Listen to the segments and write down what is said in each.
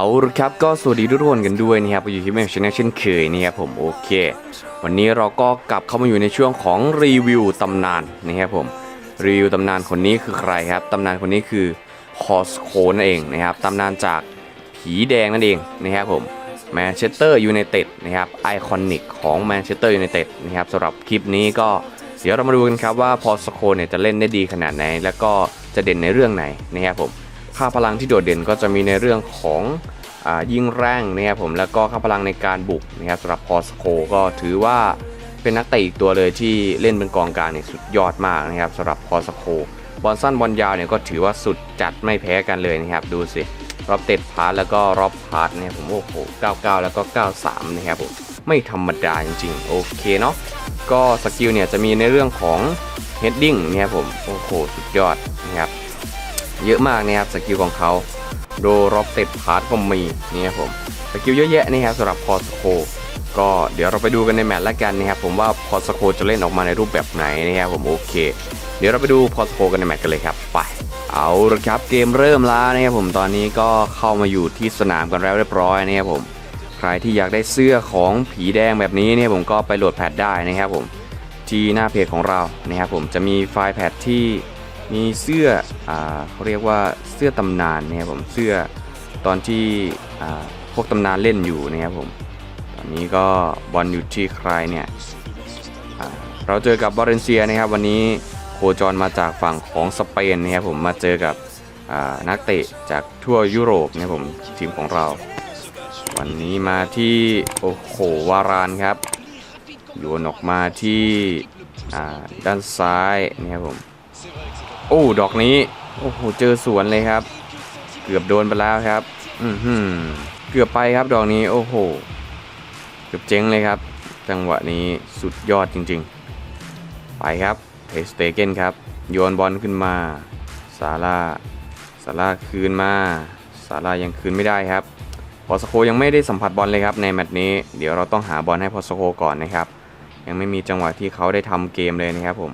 เอาครับก็สวัสดีทุกคนกันด้วยนะครับอยู่ที่แมชชแนลเช่นเคยนะครับผมโอเค วันนี้เราก็กลับเข้ามาอยู่ในช่วงของรีวิวตำนานนะครับผมรีวิวตำนานคนนี้คือใครครับตำนานคนนี้คือคอสโคนั่นเองนะครับตำนานจากผีแดงนั่นเองนะครับผมแมนเชสเตอร์ยูไนเต็ดนะครับไอคอนิกของแมนเชสเตอร์ยูไนเต็ดนะครับสำหรับคลิปนี้ก็เดี๋ยวเรามาดูกันครับว่าพอสโคเนี่ยจะเล่นได้ดีขนาดไหน แล้วก็จะเด่นในเรื่องไหนนะครับผม ค่าพลังที่โดดเด่นก็จะมีในเรื่องของอยิงแรงนะครับผมแล้วก็ค่าพลังในการบุกนะครับสำหรับพอสโคก็ถือว่าเป็นนักเตะอีกตัวเลยที่เล่นเป็นกองกลางเนี่ยสุดยอดมากนะครับสำหรับพอสโคบอลสั้นบอลยาวเนี่ยก็ถือว่าสุดจัดไม่แพ้กันเลยนะครับดูสิรอบเต็ดพาร์ทแล้วก็รอบพาร์ทเนี่ยผมโอ้โห99 แล้วก็ 93 นะครับผมไม่ธรรมดาจริงๆ โอเคเนาะก็สกิลเนี่ยจะมีในเรื่องของ heading นะครับผมโอ้โหสุดยอดนะครับ เยอะมากนะครับสกิลของเขาโดรอบเต็ดพาร์ทก็มีนี่ครับผมสกิลเยอะแยะนะครับสำหรับพอสโคก็เดี๋ยวเราไปดูกันในแมตช์ละกันนะครับผมว่าพอสโคจะเล่นออกมาในรูปแบบไหนนะครับผมโอเค เดี๋ยวเราไปดูพอสโคกันในแมตช์กันเลยครับไปเอาละครับเกมเริ่มแล้วนะครับผมตอนนี้ก็เข้ามาอยู่ที่สนามกันแล้วเรียบร้อยนะครับผมใครที่อยากได้เสื้อของผีแดงแบบนี้เนี่ยผมก็ไปโหลดแพทได้นะครับผมที่หน้าเพจของเรานะครับผมจะมีไฟล์แพทที่ มีเสื้ออเขาเรียกว่าเสื้อตำนานนะครับผมเสื้อตอนที่พวกตำนานเล่นอยู่นะครับผมตอนนี้ก็บอลอยู่ที่ใครเนี่ยเราเจอกับบอเรนเซียนะครับ วันนี้โคจรมาจากฝั่งของสเปนนะครับผมมาเจอกับนักเตะจากทั่วยุโรปนะครับผมทีมของเรา วันนี้มาที่โอ้โหวารานครับโยนออกมาที่ด้านซ้ายนะครับผม โอ้ดอกนี้ โอ้โหเจอสวนเลยครับ เกือบโดนไปแล้วครับ อือหือเกือบไปครับดอกนี้ โอ้โห เกือบเจ๊งเลยครับ จังหวะนี้สุดยอดจริง ๆ ไปครับเทสเตเกนครับ โยนบอลขึ้นมาซาร่าซาร่าคืนมาซาร่ายังคืนไม่ได้ครับพอสโคยังไม่ได้สัมผัสบอลเลยครับในแมตช์นี้ เดี๋ยวเราต้องหาบอลให้พอสโคก่อนนะครับ ยังไม่มีจังหวะที่เขาได้ทำเกมเลยนะครับผม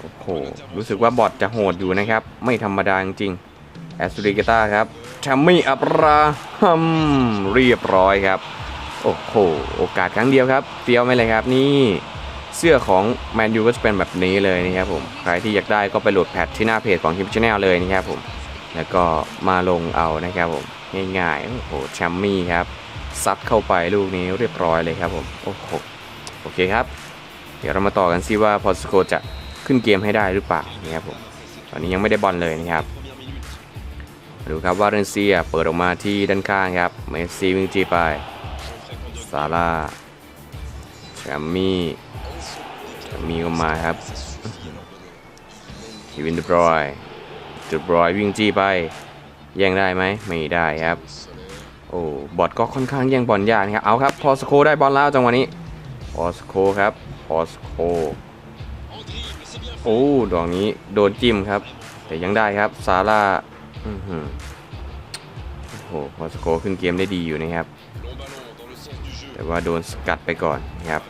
โอ้โห รู้สึกว่าบอทจะโหดอยู่นะครับ ไม่ธรรมดาจริงแอสตูริกาตาครับแชมมี่อับราฮัมเรียบร้อยครับ โอ้โห โอกาสครั้งเดียวครับเฟี้ยวไหมเลยครับนี่เสื้อของแมนยูก็จะเป็นแบบนี้เลยนะครับผม ใครที่อยากได้ก็ไปโหลดแพทที่หน้าเพจของทีมชาแนลเลยนะครับผม แล้วก็มาลงเอานะครับผม ง่ายๆ โอ้โหแชมมี่ครับ ซัดเข้าไปลูกนี้เรียบร้อยเลยครับผม โอ้โห โอเคครับ เดี๋ยวเรามาต่อกันซิว่าพอสโกจะ ขึ้นเกมให้ได้หรือเปล่านะครับผมตอนนี้ยังไม่ได้บอลเลยนะครับดูครับว่าเรนเซียเปิดออกมาที่ด้านข้างครับเมสซี่วิ่งจีไปซาร่าแชมมี่แชมมี่ก็มาครับคีวินเดบรอยเดบรอยวิ่งจีไปแย่งได้ไหมไม่ได้ครับโอ้บอทก็ค่อนข้างแย่งบอลยากนะครับเอาครับพอสโคได้บอลแล้วจังหวะนี้พอสโคครับพอสโค โอ้ดอกนี้โดนจิ้มครับ แต่ยังได้ครับซาร่าอือหือโอ้โหพอสโกขึ้นเกมได้ดีอยู่นะครับ แต่ว่าโดนสกัดไปก่อนนะครับ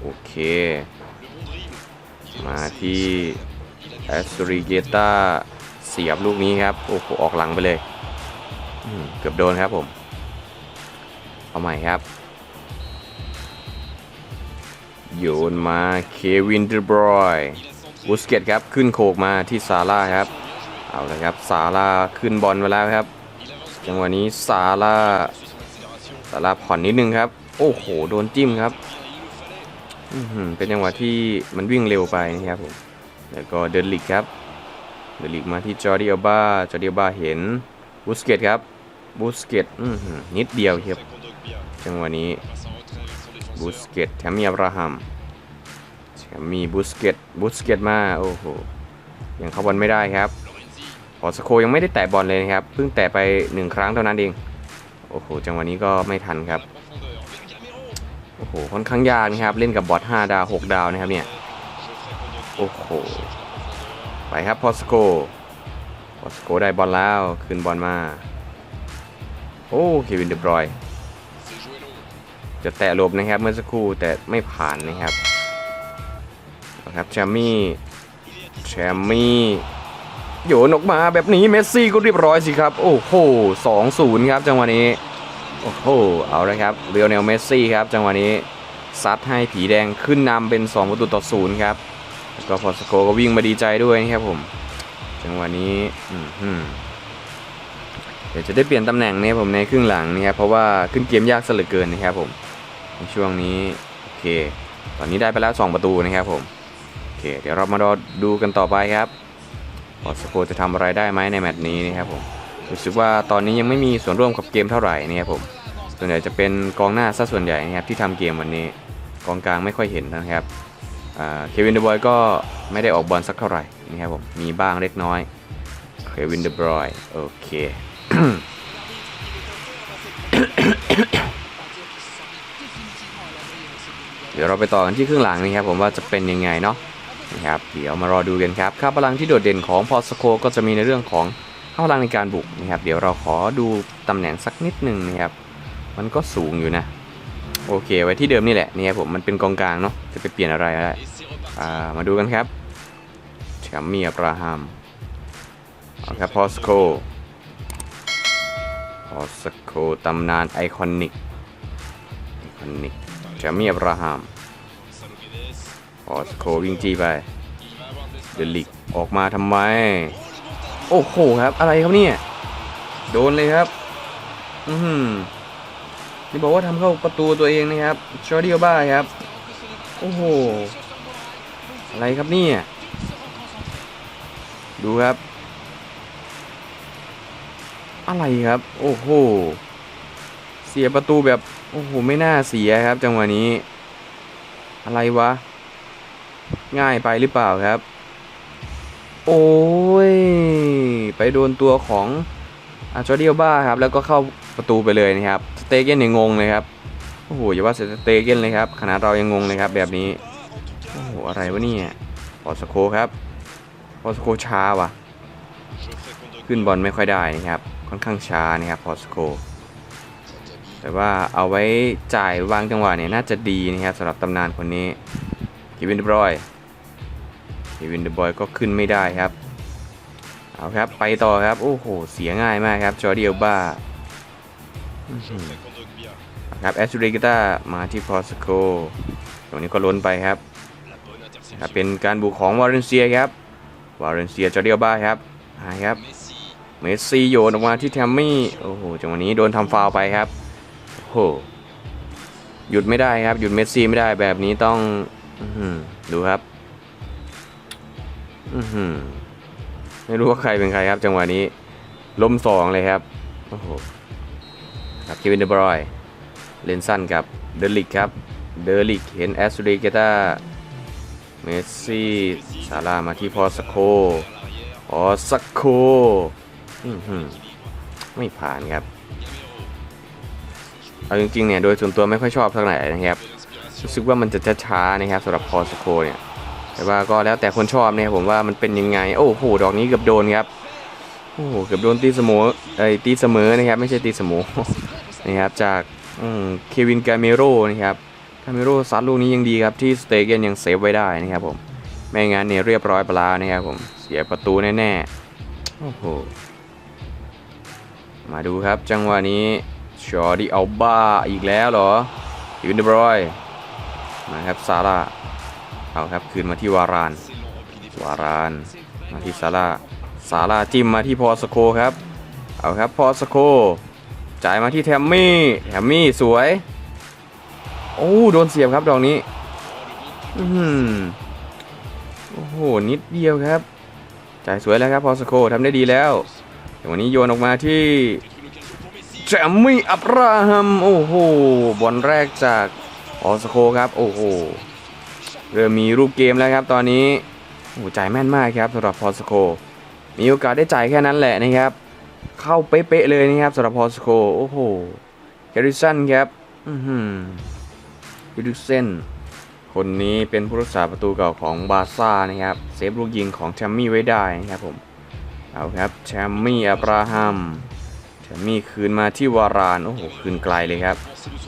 โอเค มาที่แอสตริเกตาเสียบลูกนี้ครับ โอ้โห ออกหลังไปเลย เกือบโดนครับผม เอาใหม่ครับ โยนมาเควินเดบรอย บุสเกตครับขึ้นโขกมาที่ซาร่าครับ เอาเลยครับซาร่าขึ้นบอลมาแล้วครับ จังหวะนี้ซาร่าซาร่าผ่อนนิดนึงครับ โอ้โหโดนจิ้มครับเป็นจังหวะที่มันวิ่งเร็วไปนะครับผมแล้วก็เดินลิกครับ เดินลิกมาที่จอร์ดิอัลบาจอร์ดิอัลบาเห็นบุสเกตครับบุสเกตนิดเดียวครับ จังหวะนี้บูสเกตแถมมีอับราฮัม มีบูสเกตบูสเกตมา โอ้โห ยังเข้าบอลไม่ได้ครับพอสโคยังไม่ได้แตะบอลเลยนะครับ เพิ่งแตะไปหนึ่งครั้งเท่านั้นเอง โอ้โห จังหวะนี้ก็ไม่ทันครับ โอ้โห ค่อนข้างยากนะครับ เล่นกับบอท5ดาว 6 ดาวนะครับเนี่ย โอ้โห ไปครับพอสโคพอสโคได้บอลแล้ว คืนบอลมา โอ้เควินเดบรอย จะแตะหลบนะครับเมื่อสักครู่แต่ไม่ผ่านนะครับ ครับแชมมี่แชมมี่โยนออกมาแบบนี้เมสซี่ก็เรียบร้อยสิครับ โอ้โห2-0ครับจังหวะนี้ โอ้โห เอาละครับเรียวเนลเมสซี่ครับ จังหวะนี้ซัดให้ผีแดงขึ้นนำเป็น 2 ประตูต่อศูนย์ครับ แล้วก็พอสโกก็วิ่งมาดีใจด้วยนะครับผม จังหวะนี้อืมเดี๋ยวจะได้เปลี่ยนตำแหน่งเนี่ยผมในครึ่งหลังนะครับเพราะว่าขึ้นเกมยากซะเหลือเกินนะครับผมในช่วงนี้โอเค ตอนนี้ได้ไปแล้ว 2 ประตูนะครับผม เค เดี๋ยวเรามารอดูกันต่อไปครับพอสโกจะทำอะไรได้ไหมในแมตช์นี้นะครับผมรู้สึกว่าตอนนี้ยังไม่มีส่วนร่วมกับเกมเท่าไหร่นะครับผมส่วนใหญ่จะเป็นกองหน้าซะส่วนใหญ่นะครับที่ทำเกมวันนี้กองกลางไม่ค่อยเห็นนะครับเควินเดบอยก็ไม่ได้ออกบอลสักเท่าไหร่นะครับผมมีบ้างเล็กน้อยเควินเดบอยโอเคเดี๋ยวเราไปต่อกันที่ครึ่งหลังนะครับผมว่าจะเป็นยังไงเนาะ นะครับเดี๋ยวมารอดูกันครับค่าพลังที่โดดเด่นของพอสโคก็จะมีในเรื่องของค่าพลังในการบุกนะครับเดี๋ยวเราขอดูตำแหน่งสักนิดหนึ่งนะครับมันก็สูงอยู่นะโอเค ไว้ที่เดิมนี่แหละนี่ครับผมมันเป็นกองกลางเนาะจะไปเปลี่ยนอะไรได้มาดูกันครับแชมมี่อับราฮัมเอาครับพอสโคพอสโคตำนานไอคอนิกไอคอนิกแชมมี่อับราฮัม พอสโควิ่งจีไป เดลิกออกมาทำไม โอ้โหครับ อะไรครับเนี่ย โดนเลยครับ อือหือนี่บอกว่าทำเข้าประตูตัวเองนะครับชอร์ดิโอบ้าครับ โอ้โห อะไรครับเนี่ย ดูครับ อะไรครับ โอ้โห เสียประตูแบบ โอ้โห ไม่น่าเสียครับ จังหวะนี้ อะไรวะ ง่ายไปหรือเปล่าครับ โอ้ย ไปโดนตัวของอาจอร์ดิโอบ้าครับ แล้วก็เข้าประตูไปเลยนะครับสเตเกนเนี่ยงงเลยครับโอ้โหอย่าว่าสเตเกนเลยครับขนาดเรายังงงเลยครับแบบนี้โอ้โหอะไรวะเนี่ยพอสโคครับพอสโคช้าว่ะ ขึ้นบอลไม่ค่อยได้นะครับค่อนข้างช้านะครับพอสโคแต่ว่าเอาไว้จ่ายวางจังหวะเนี่ยน่าจะดีนะครับสำหรับตำนานคนนี้กิวินบรอย เควินเดอะบอยก็ขึ้นไม่ได้ครับ เอาครับไปต่อครับ โอ้โห เสียง่ายมากครับ จอร์ดิเอลบ้าครับแอสตูริกตามาที่พอสโคตรงนี้ก็ล้นไปครับครับเป็นการบุกของวาเลนเซียครับ วาเลนเซียจอร์ดิเอลบ้าครับหายครับ เมสซี่โยนออกมาที่แทมมี่ โอ้โห จังหวะนี้โดนทำฟาวไปครับ โอ้โห หยุดไม่ได้ครับ หยุดเมสซี่ไม่ได้แบบนี้ต้องอดูครับ อืไม่รู้ว่าใครเป็นใครครับ จังหวะนี้ล้มสองเลยครับโอ้โหครับเควินเดบรอยเลนสันกับเดลิกครับเดลิกเห็นแอสตูริเกตาเมสซี่ซาร่ามาที่พอสโคพอสโคอื้อหือไม่ผ่านครับเอาจริงๆเนี่ยโดยส่วนตัวไม่ค่อยชอบเท่าไหร่นะครับรู้สึกว่ามันจะช้าๆนะครับสำหรับพอสโคเนี่ย แต่ว่าก็แล้วแต่คนชอบเนี่ยผมว่ามันเป็นยังไง โอ้โหดอกนี้เกือบโดนครับโอ้โหเกือบโดนตีเสมอไอ้ตีเสมอนะครับ ไม่ใช่ตีเสมอนะครับจากอืมเควินกาเมโร่นะครับกาเมโร่ซัดลูกนี้ยังดีครับที่สเตเกนยังเซฟไว้ได้นะครับผมไม่งั้นเนี่ยเรียบร้อยปล้วนะครับผมเสียประตูแน่ๆโอ้โหมาดูครับจังหวะนี้ชอร์ดีอัลบ้าอีกแล้วเหรอยูนเดบรอยมาครับซาร่า เอาครับคืนมาที่วาราน วาราน มาที่ซาร่าซาร่าจิ้มมาที่พอสโคครับ เอาครับพอสโค จ่ายมาที่แทมมี่ แทมมี่สวย โอ้โดนเสียบครับดอกนี้ อือหือโอ้โห นิดเดียวครับ จ่ายสวยแล้วครับพอสโคทำได้ดีแล้ววันนี้โยนออกมาที่แจมมี่อับราฮัม โอ้โห บอลแรกจากพอสโคครับ โอ้โห เริ่มมีรูปเกมแล้วครับตอนนี้โอ้จ่ายแม่นมากครับสำหรับพอสโคมีโอกาสได้จ่ายแค่นั้นแหละนะครับ เข้าเป๊ะๆเลยนะครับสำหรับพอสโคโอ้โหแกริสันครับอือหือยูดิเซนคนนี้เป็นผู้รักษาประตูเก่าของบาซ่านะครับเซฟลูกยิงของแชมมี่ไว้ได้นะครับผมเอาครับแชมมี่อับราฮัมแชมมี่คืนมาที่วารานโอ้โหคืนไกลเลยครับ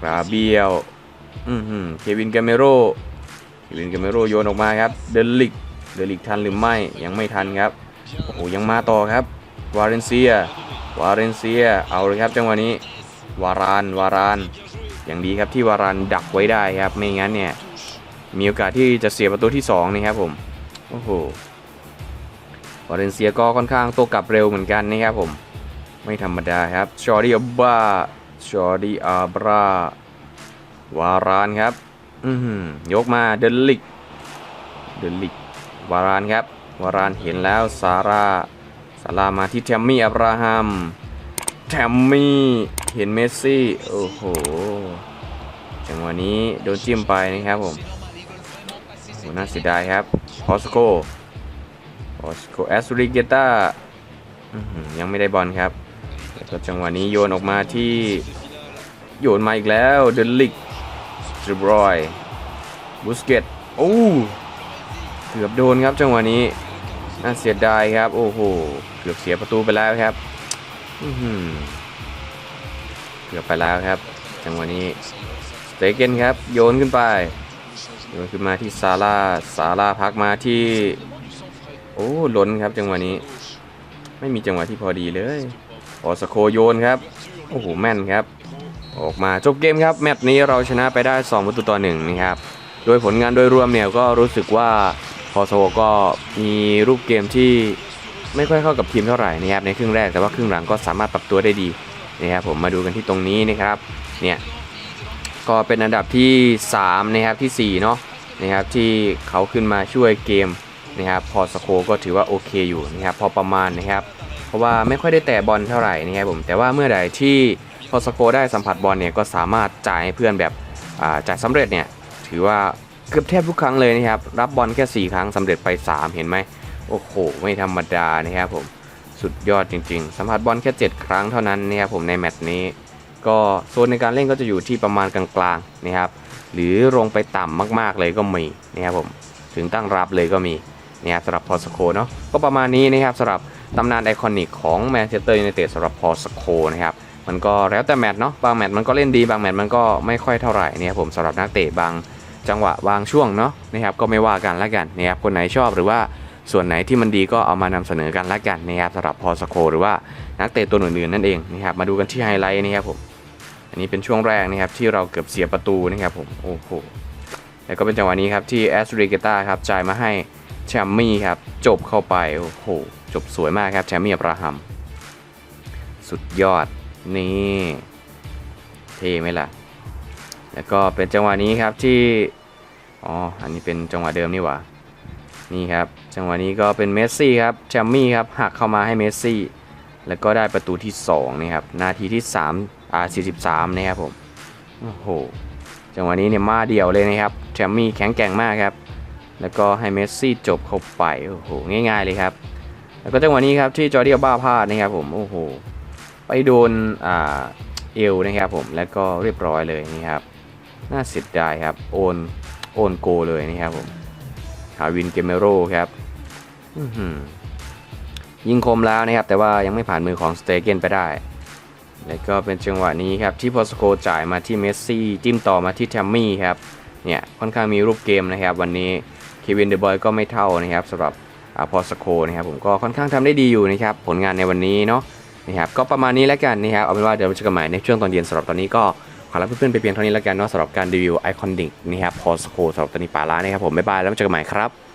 กราเบียวอือหือเควินกาเมโร เควินกเมโรโยนออกมาครับ เดลิก เดลิกทันหรือไม่ ยังไม่ทันครับ โอ้โหยังมาต่อครับ วาเลนเซีย วาเลนเซีย เอาเลยครับจังหวะนี้ วาราน วาราน อย่างดีครับที่วารานดักไว้ได้ครับ ไม่งั้นเนี่ย มีโอกาสที่จะเสียประตูที่2นี่ครับผม โอ้โห วาเลนเซียก็ค่อนข้างโตกลับเร็วเหมือนกันนะครับผม ไม่ธรรมดาครับ ชอร์ดีอับบาชอร์ดีอับราวารานครับ อือหือยกมาเดลิก เดลิก วารานครับ วารานเห็นแล้วซาร่าซาร่ามาที่แทมมี่อับราฮัม แทมมี่ เห็นเมสซี่ โอ้โห จังหวะนี้โดนจิ้มไปนะครับผมโอ้โหน่าเสียดายครับพอสโกพอสโกแอสริเกต้ายังไม่ได้บอลครับแล้วก็จังหวะนี้โยนออกมาที่โยนมาอีกแล้วเดลิก ทริบรอยบุสเกตโอ้เกือบโดนครับจังหวะนี้น่าเสียดายครับ โอ้โหเกือบเสียประตูไปแล้วครับเกือบไปแล้วครับ จังหวะนี้สเตเกนครับ โยนขึ้นไปโยนขึ้นมาที่ซาร่าซาร่าพักมาที่ โอ้ล้นครับ จังหวะนี้ ไม่มีจังหวะที่พอดีเลยออสโคโยนครับ โอ้โหแม่นครับ ออกมาจบเกมครับแมตช์นี้เราชนะไปได้ 2 ประตูต่อ1นะครับโดยผลงานโดยรวมเนี่ยก็รู้สึกว่าพอสโก็มีรูปเกมที่ไม่ค่อยเข้ากับทีมเท่าไหร่นะครับในครึ่งแรกแต่ว่าครึ่งหลังก็สามารถปรับตัวได้ดีนะครับผมมาดูกันที่ตรงนี้นะครับเนี่ยก็เป็นอันดับที่3นะครับที่4เนาะนะครับที่เขาขึ้นมาช่วยเกมนะครับพอสโคก็ถือว่าโอเคอยู่นะครับพอประมาณนะครับ เพราะว่าไม่ค่อยได้แตะบอลเท่าไหร่นะครับผมแต่ว่าเมื่อใดที่ พอสโคได้สัมผัสบอลเนี่ยก็สามารถจ่ายให้เพื่อนแบบจ่ายสำเร็จเนี่ยถือว่าเกือบแทบทุกครั้งเลยนะครับรับบอลแค่ 4 ครั้งสำเร็จไป 3 เห็นไหมโอ้โห ไม่ธรรมดานะครับผมสุดยอดจริง ๆ สัมผัสบอลแค่ 7 ครั้งเท่านั้นนะครับผมในแมตช์นี้ ก็โซนในการเล่นก็จะอยู่ที่ประมาณกลางๆนะครับหรือลงไปต่ำมากๆเลยก็มีนะครับผมถึงตั้งรับเลยก็มีนะครับสำหรับพอสโคเนาะก็ประมาณนี้นะครับสำหรับตำนานไอคอนิกของแมนเชสเตอร์ยูไนเต็ดสำหรับพอสโคนะครับ มันก็แล้วแต่แมตช์เนาะบางแมตช์มันก็เล่นดีบางแมตช์มันก็ไม่ค่อยเท่าไหร่นะครับผมสำหรับนักเตะบางจังหวะบางช่วงเนาะนะครับก็ไม่ว่ากันละกันนะครับคนไหนชอบหรือว่าส่วนไหนที่มันดีก็เอามานำเสนอกันละกันนะครับสำหรับพอสโคหรือว่านักเตะตัวอื่นๆนั่นเองนะครับมาดูกันที่ไฮไลท์นะครับผมอันนี้เป็นช่วงแรกนะครับที่เราเกือบเสียประตูนะครับผมโอ้โหแล้วก็เป็นจังหวะนี้ครับที่แอสริเกต้าครับจ่ายมาให้แชมมี่ครับจบเข้าไปโอ้โหจบสวยมากครับแชมมี่อับราฮัมสุดยอด นี่เท่ไหมล่ะ แล้วก็เป็นจังหวะนี้ครับที่ อ๋อ อันนี้เป็นจังหวะเดิมนี่หว่า นี่ครับ จังหวะนี้ก็เป็นเมสซี่ครับแชมมี่ครับหักเข้ามาให้เมสซี่ แล้วก็ได้ประตูที่2นี่ครับ นาทีที่3อ่า43 นะครับผม โอ้โห จังหวะนี้เนี่ยมาเดี่ยวเลยนะครับแชมมี่แข็งแกร่งมากครับ แล้วก็ให้เมสซี่จบเข้าไป โอ้โห ง่ายๆเลยครับ แล้วก็จังหวะนี้ครับที่จอร์เดียบ้าพลาดนะครับผม โอ้โห ไปโดนอ่าเอวนะครับผมแล้วก็เรียบร้อยเลยนี่ครับน่าเสียดายครับโอนโอนโกเลยนะครับผมฮาวินเกเมโรครับยิงคมแล้วนะครับ แต่ว่ายังไม่ผ่านมือของสเตเกนไปได้ แล้วก็เป็นจังหวะนี้ครับ ที่พอสโคจ่ายมาที่เมสซี่จิ้มต่อมาที่แทมมี่ครับเนี่ยค่อนข้างมีรูปเกมนะครับ วันนี้เควินเดอะบอยก็ไม่เท่านะครับสำหรับอพอสโคนะครับผมก็ค่อนข้างทำได้ดีอยู่นะครับ ผลงานในวันนี้เนาะ นะครับก็ประมาณนี้แล้วกันนะครับเอาเป็นว่าเดี๋ยวเราจะกันใหม่ในช่วงตอนเย็นสำหรับตอนนี้ก็ขอลาเพื่อนๆไปเพียงเท่านี้แล้วกันเนาะสำหรับการรีวิวไอคอนดิกนะครับพอสโคสำหรับตอนนี้ป่าล้านะครับผมบ๊ายบายแล้วเจอกันใหม่ครับ